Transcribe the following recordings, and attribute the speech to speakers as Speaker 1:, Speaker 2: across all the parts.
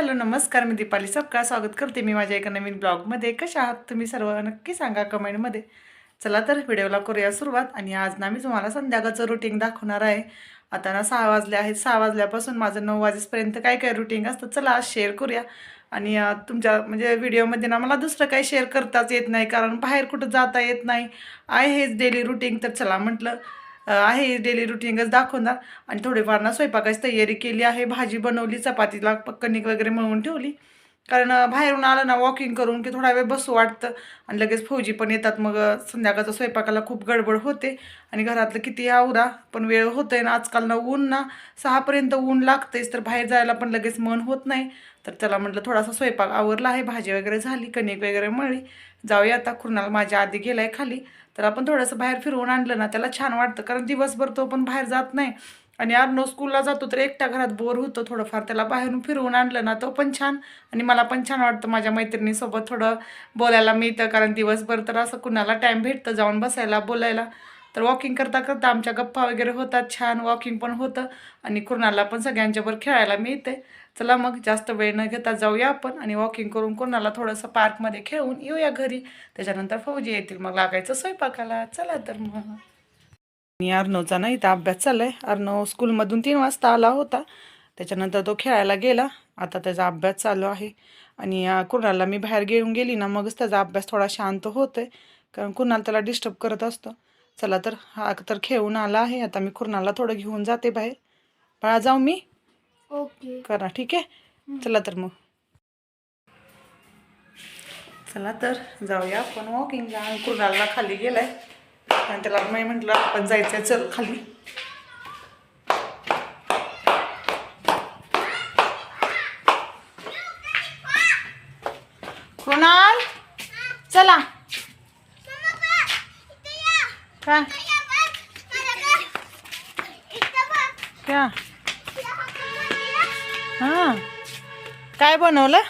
Speaker 1: Hello नमस्कार मी दीपाली सबका स्वागत करते मी माझ्या एका नवीन ब्लॉगमध्ये. कशा आहात तुम्ही सर्व? नक्की सांगा कमेंटमध्ये. चला तर व्हिडिओला करूया सुरुवात. आणि आज ना मी तुम्हाला संध्याकाळचं रुटीन दाखवणार आहे. आता ना सहा वाजले आहेत. सहा वाजल्यापासून माझं नऊ वाजेपर्यंत काय काय रुटीन असतं चला आज शेअर करूया. आणि तुमच्या म्हणजे व्हिडिओमध्ये ना मला दुसरं काही शेअर करताच येत नाही. कारण बाहेर कुठं जाता येत नाही. आहे हेच डेली रुटीन तर चला म्हटलं आहे डेली रुटीनच दाखवणार. आणि थोडेफार ना स्वयंपाकाची तयारी केली आहे. भाजी बनवली चपातीला कणिक वगैरे मळून ठेवली. कारण बाहेरून आलं ना वॉकिंग करून की थोडा वेळ बसू वाटतं. आणि लगेच फौजी पण येतात. मग संध्याकाळचा संध्याकाळचं स्वयंपाकाला खूप गडबड होते. आणि घरातलं किती आवरा पण वेळ होतंय ना. आजकाल ना ऊन ना सहापर्यंत ऊन लागतंयच. तर बाहेर जायला पण लगेच मन होत नाही. तर त्याला म्हटलं थोडासा स्वयंपाक आवरला आहे. भाजी वगैरे झाली कणिक वगैरे मळली. जाऊया आता. कुणाला माझ्या आधी गेलाय खाली. तर आपण थोडंसं बाहेर फिरवून आणलं ना त्याला छान वाटतं. कारण दिवसभर तो पण बाहेर जात नाही. आणि अर्नो स्कूलला जातो तर एकट्या घरात बोर होतो थोडंफार. त्याला बाहेरून फिरवून आणलं ना तो पण छान. आणि मला पण छान वाटतं माझ्या मैत्रिणीसोबत थोडं बोलायला मिळतं कारण दिवसभर तर असं कुणाला टाईम भेटतं जाऊन बसायला बोलायला. तर वॉकिंग करता करता आमच्या गप्पा वगैरे होतात छान वॉकिंग पण होतं. आणि कुणाला पण सगळ्यांच्यावर खेळायला मिळते. चला मग जास्त वेळ न घेता जाऊया आपण आणि वॉकिंग करून कोणाला थोडंसं पार्कमध्ये खेळून येऊया घरी. त्याच्यानंतर फौजी येतील मग लागायचं स्वयंपाकाला. चला तर मग. आणि अर्णवचा ना इथं अभ्यास चाललाय. अर्णव स्कूलमधून तीन वाजता आला होता. त्याच्यानंतर तो खेळायला गेला. आता त्याचा अभ्यास चालू आहे. आणि कुणाला मी बाहेर घेऊन गेली ना मगच त्याचा अभ्यास थोडा शांत होतोय. कारण कुणाला त्याला डिस्टर्ब करत असतो. चला तर हा तर खेळून आला आहे. आता मी कुणाला थोडं घेऊन जाते बाहेर. बाळा जाऊ मी?
Speaker 2: ओके.
Speaker 1: करा ठीक आहे? चला तर मग. चला तर जाऊया आपण वॉकिंगला कुणाला खाली गेलाय. आणि त्याला मी म्हटलं आपण जायचंय चल खाली. कृणाल? चला. काय? क्या? हां. काय बनवलं?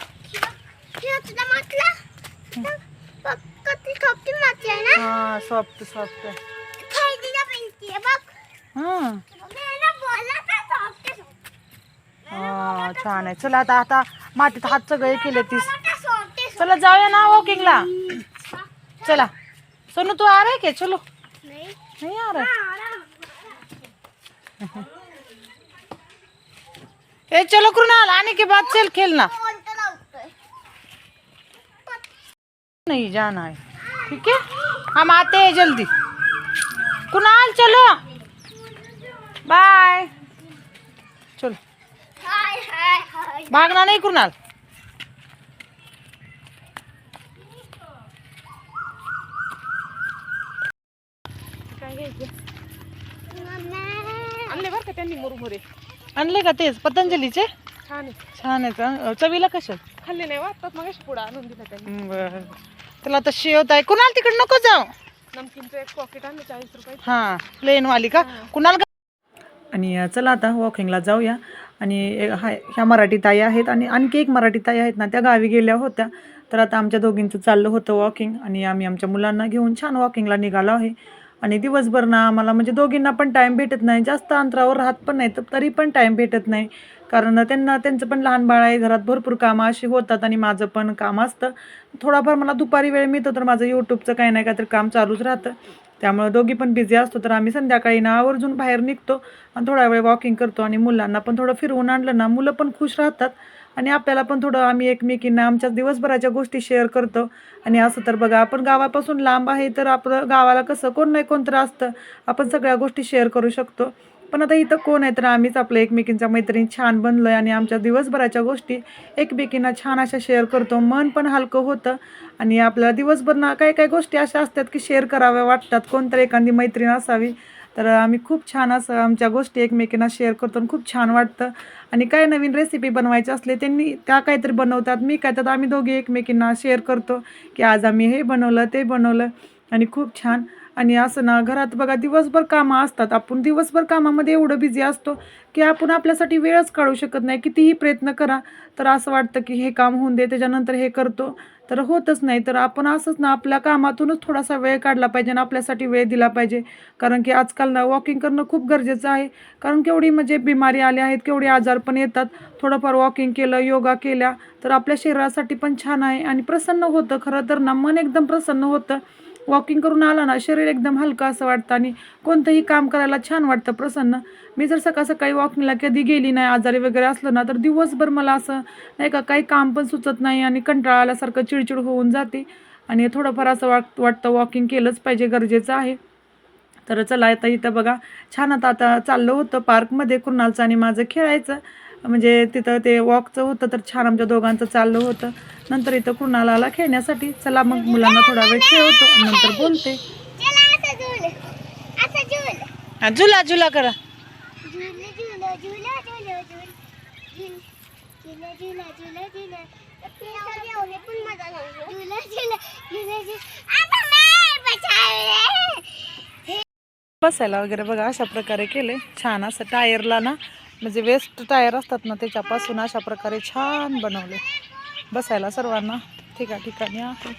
Speaker 1: हां सॉफ्ट सॉफ्ट हां हां छान आहे चला आता आता मातीत हात सगळे केले तीस चला जाऊया ना वॉकिंगला चला सोनू तू आ रहा है क्या चलो नहीं आ रहा ए चलो कृणाल आने के बाद चल खेलना नहीं जाना है ठीक है? हम आते हैं जल्दी। कुणाल चलो। बाय चलो। भागना नहीं कुणाल? आणले बरं का त्यांनी मुरमुरे? आणले का तेच? पतंजलीचे?
Speaker 2: छान आहे.
Speaker 1: छान आहेत हं. चवीला कशा
Speaker 2: खाल्ले नाही वाटतात मग पुढे आणून दिला त्यांनी.
Speaker 1: बरं. त्याला आता शेवत आहे. कुणाल तिकडे नको जाऊ?
Speaker 2: नमकीनचं एक पॉकेट आणलं चाळीस रुपये.
Speaker 1: हां प्लेन वाली का कुणाल आणि चला आता वॉकिंगला जाऊया. आणि ह्या मराठी ताई आहेत आणि आणखी एक मराठी ताई आहेत ना त्या गावी गेल्या होत्या. तर आता आमच्या दोघींचं चाललं होतं वॉकिंग आणि आम्ही आमच्या मुलांना घेऊन छान वॉकिंगला निघालो आहे. आणि दिवसभर ना आम्हाला म्हणजे दोघींना पण टाईम भेटत नाही. जास्त अंतरावर राहत पण नाही तर तरी पण टाईम भेटत नाही. कारण त्यांना त्यांचं पण लहान बाळ आहे घरात भरपूर कामं अशी होतात आणि माझं पण काम असतं. थोडाफार मला दुपारी वेळ मिळतो तर माझं यूट्यूबचं काही नाही काहीतरी काम चालूच राहतं. त्यामुळे दोघी पण बिझी असतो तर आम्ही संध्याकाळी ना आवर्जून बाहेर निघतो आणि थोडा वेळ वॉकिंग करतो आणि मुलांना पण थोडं फिरवून आणलं ना मुलं पण खुश राहतात. आणि आपल्याला पण थोडं आम्ही एकमेकींना आमच्या दिवसभराच्या गोष्टी शेअर करतो. आणि असं तर बघा आपण गावापासून लांब आहे तर आपलं गावाला कसं कोण नाही कोण तर असतं आपण सगळ्या गोष्टी शेअर करू शकतो. पण आता इथं कोण आहे तर आम्हीच आपलं एकमेकींच्या मैत्रिणी छान बनलो आहे आणि आमच्या दिवसभराच्या गोष्टी एकमेकींना छान अशा शेअर करतो. मन पण हलकं होतं आणि आपल्याला दिवसभर ना काही काही गोष्टी अशा असतात की शेअर कराव्या वाटतात. कोणतरी एखादी मैत्रीण असावी. तर आम्ही खूप छान असं आमच्या गोष्टी एकमेकींना शेअर करतो आणि खूप छान वाटतं. आणि काय नवीन रेसिपी बनवायची असले त्यांनी त्या काहीतरी बनवतात. मी काय तर आम्ही दोघी एकमेकींना शेअर करतो की आज आम्ही हे बनवलं ते बनवलं आणि खूप छान. आणि असं ना घरात बघा दिवसभर कामं असतात. आपण दिवसभर कामामध्ये एवढं बिझी असतो की आपण आपल्यासाठी वेळच काढू शकत नाही. कितीही प्रयत्न करा तर असं वाटतं की हे काम होऊन दे त्याच्यानंतर हे करतो. तर होतच नाही. तर आपण असंच ना आपल्या कामातूनच थोडासा वेळ काढला पाहिजे आणि आपल्यासाठी वेळ दिला पाहिजे. कारण की आजकाल ना वॉकिंग करणं खूप गरजेचं आहे. कारण केवढी म्हणजे बिमारी आल्या आहेत केवढे आजार पण येतात. थोडंफार वॉकिंग केलं योगा केल्या तर आपल्या शरीरासाठी पण छान आहे. आणि प्रसन्न होतं. खरं तर ना मन एकदम प्रसन्न होतं. वॉकिंग करून आला ना शरीर एकदम हलकं असं वाटतं आणि कोणतंही काम करायला छान वाटतं प्रसन्न. मी जर सकाळ सकाळी वॉकिंगला कधी गेली नाही आजारी वगैरे असलं ना तर दिवसभर मला असं नाही का काही काम पण सुचत नाही आणि कंटाळा आल्यासारखं चिडचिड होऊन जाते. आणि थोडंफार असं वाट वाटतं वॉकिंग केलंच पाहिजे गरजेचं आहे. तर चला आता इथं बघा छान आता आता चाललं होतं पार्कमध्ये कुणालचं आणि माझं खेळायचं. म्हणजे तिथं ते वॉकचं होतं तर छान आमच्या दोघांचं चाललं होतं. नंतर इथं कुणाला आला खेळण्यासाठी चला मग मुलांना थोडा वेळ खेळवतो नंतर बोलते. झुला झुला. करा. बसायला वगैरे बघा अशा प्रकारे केले. छान असं टायरला ना म्हणजे वेस्ट टायर असतात ना त्याच्यापासून अशा प्रकारे छान बनवले. बसायला सर्वांना. ठिका ठिकाणी आहे.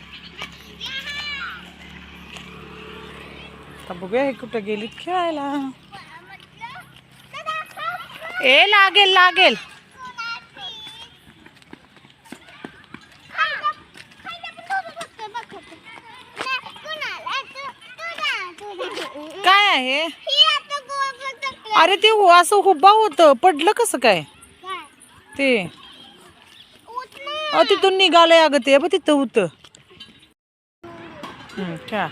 Speaker 1: आता बघूया हे कुठं गेलीत खेळायला. ए लागेल लागेल. काय आहे? अरे ते हो, असं हुब्बा होतं. पडलं कसं काय? ते. अ तिथून निघालंय अगं ते. बघ तिथं होतं. हम्म, खेळा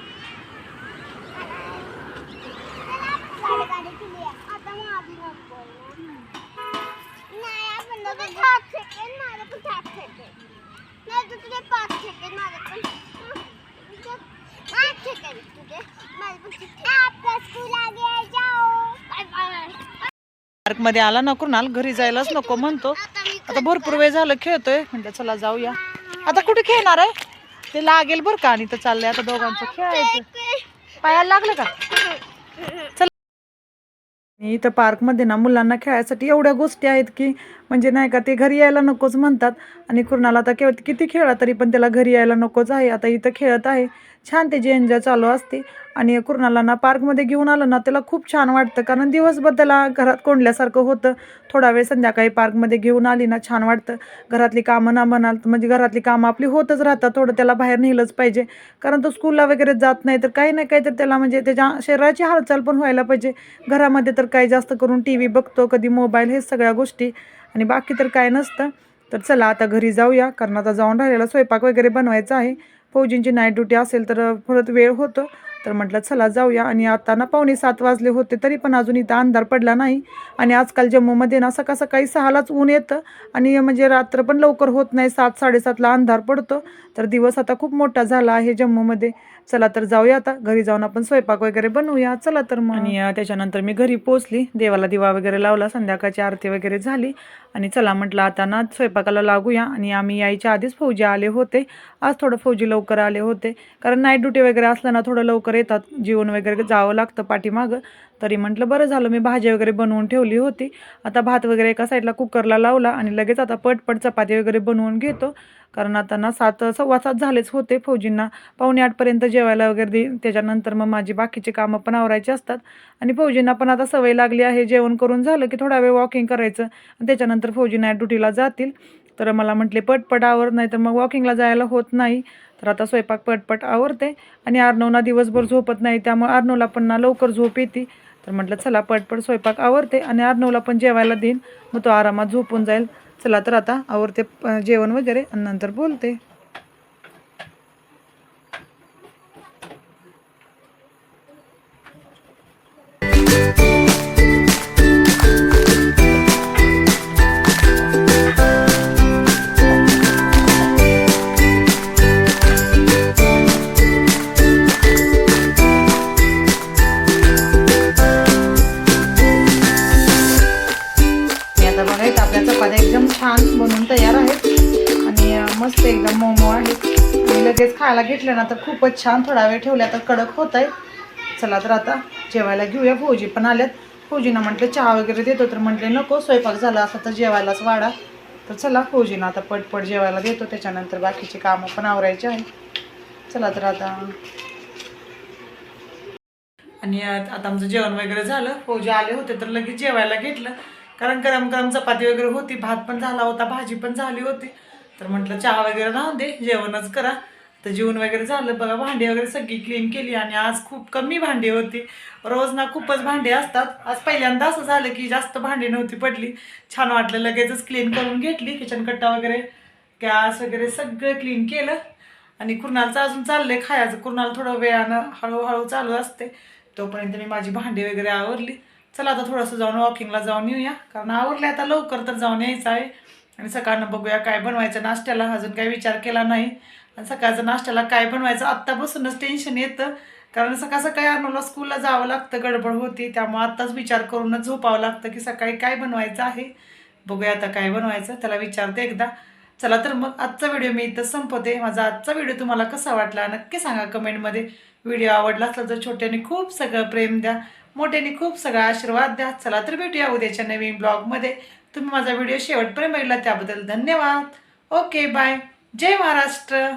Speaker 1: पार्क मध्ये आला ना कुणाल घरी जायलाच नको म्हणतो. आता भरपूर वेळ झालं खेळतोय. म्हणलं चला जाऊया. आता कुठे खेळणार आहे? ते लागेल बरं का? आणि तर चाललंय आता दोघांचं खेळायचं. पायाला लागलं का? चला. आणि इथं पार्कमध्ये ना मुलांना खेळायसाठी एवढ्या गोष्टी आहेत की म्हणजे नाही का ते घरी यायला नकोच म्हणतात. आणि कुणाला आता केव किती खेळा तरी पण त्याला घरी यायला नकोच आहे. आता इथं खेळत आहे. छान त्याची एन्जॉय चालू असते. आणि कुणाला ना पार्कमध्ये घेऊन आलं ना त्याला खूप छान वाटतं. कारण दिवसभर त्याला घरात कोंडल्यासारखं होतं. थोडा वेळ संध्याकाळी पार्कमध्ये घेऊन आली ना छान वाटतं. घरातली कामं ना म्हणाल म्हणजे घरातली कामं आपली होतच राहतात. थोडं त्याला बाहेर नेलंच पाहिजे. कारण तो स्कूलला वगैरे जात नाही तर काही ना काही तर त्याला म्हणजे त्याच्या शरीराची हालचाल पण व्हायला पाहिजे. घरामध्ये तर काही जास्त करून टी व्ही बघतो कधी मोबाईल हे सगळ्या गोष्टी. आणि बाकी तर काय नसतं. तर चला आता घरी जाऊया. कारण आता जाऊन राहिलेला स्वयंपाक वगैरे बनवायचा आहे. फौजींची नाईट ड्युटी असेल तर परत वेळ होतो. तर म्हटलं चला जाऊया. आणि आता ना पावणे सात वाजले होते तरी पण अजून इथं अंधार पडला नाही. आणि आजकाल जम्मूमध्ये ना सकाळ सकाळी सहालाच ऊन येतं. आणि म्हणजे रात्र पण लवकर होत नाही. सात साडेसातला अंधार पडतो. तर दिवस आता खूप मोठा झाला आहे जम्मूमध्ये. चला तर जाऊया आता. घरी जाऊन आपण स्वयंपाक वगैरे बनवूया. चला तर मग. आणि त्याच्यानंतर मी घरी पोचली देवाला दिवा वगैरे लावला. संध्याकाळची आरती वगैरे झाली. आणि चला म्हटलं आता ना स्वयंपाकाला लागूया. आणि आम्ही यायच्या आधीच फौजी आले होते. आज थोडं फौजी लवकर आले होते. कारण नाईट ड्युटी वगैरे असलं ना थोडं लवकर येतात. जेवण वगैरे जावं लागतं पाठीमागं. तरी म्हटलं बरं झालं मी भाजी वगैरे बनवून ठेवली होती. आता भात वगैरे एका साईडला कुकरला लावला आणि लगेच आता पटपट चपाती वगैरे बनवून घेतो. कारण आता ना सात सव्वा सात झालेच होते फौजींना. पावणे आठपर्यंत जेवायला वगैरे देईन त्याच्यानंतर मग माझी बाकीची कामं पण आवरायची असतात. आणि फौजींना पण आता सवय लागली आहे जेवण करून झालं की थोडा वेळ वॉकिंग करायचं. आणि त्याच्यानंतर फौजी नाईट ड्युटीला जातील. तर मला म्हटले पटपट आवर नाही तर मग वॉकिंगला जायला होत नाही. तर आता स्वयंपाक पटपट आवरते. आणि अर्णवना दिवसभर झोपत नाही त्यामुळे अर्णवला पण ना लवकर झोप येते. तर म्हटलं चला पटपट स्वयंपाक आवरते आणि अर्णवला पण जेवायला देईन. मग तो आरामात झोपून जाईल. चला तर आता आवरते जेवण वगैरे आणि नंतर बोलते. लगेच खायला घेतलं ना तर खूपच छान थोडा वेळ ठेवल्या तर कडक होत आहे चला तर आता जेवायला घेऊया. फौजी पण आल्यात. फौजीना म्हटलं चहा वगैरे देतो तर म्हटले नको स्वयंपाक झाला असा तर जेवायलाच वाढा. तर चला फौजीना आता पटपट जेवायला देतो. त्याच्यानंतर बाकीची कामं पण आवरायची आहे. चला तर आता. आणि आता आमचं जेवण वगैरे झालं. फौजी आले होते तर लगेच जेवायला घेतलं. कारण गरम गरम चपाती वगैरे होती. भात पण झाला होता भाजी पण झाली होती. तर म्हटलं चहा वगैरे राहून दे जेवणच करा. तर जेवण वगैरे झालं बघा भांडी वगैरे सगळी क्लीन केली आणि आज खूप कमी भांडी होती. रोज ना खूपच भांडी असतात. आज पहिल्यांदा असं झालं की जास्त भांडी नव्हती पडली. छान वाटलं लगेचच क्लीन करून घेतली किचन कट्टा वगैरे गॅस वगैरे सगळं क्लीन केलं. आणि कुणालचं अजून चाललंय खायचं. कुर्नाल थोडं वेळानं हळूहळू चालू असते. तोपर्यंत मी माझी भांडी वगैरे आवरली. चला आता थोडंसं जाऊन वॉकिंगला जाऊन येऊया. कारण आवरले आता लवकर तर जाऊन यायचं आहे. आणि सकाळनं बघूया काय बनवायचं. नाश्त्याला अजून काही विचार केला नाही. आणि सकाळचं नाश्त्याला काय बनवायचं आत्तापासूनच टेन्शन येतं. कारण सकाळ सकाळी अनुला स्कूलला जावं लागतं गडबड होती. त्यामुळे आत्ताच विचार करूनच झोपावं लागतं की सकाळी काय बनवायचं आहे. बघूया आता काय बनवायचं त्याला विचारते एकदा. चला तर मग आजचा व्हिडिओ मी इथं संपवते. माझा आजचा व्हिडिओ तुम्हाला कसा वाटला नक्की सांगा कमेंटमध्ये. व्हिडिओ आवडला असला तर छोट्याने खूप सगळं प्रेम द्या मोठ्याने खूप सगळा आशीर्वाद द्या. चला तर भेटूया उद्याच्या नवीन ब्लॉगमध्ये तुम्ही माझा व्हिडिओ शेवटपर्यंत बघितला त्याबद्दल धन्यवाद. ओके बाय जय महाराष्ट्र.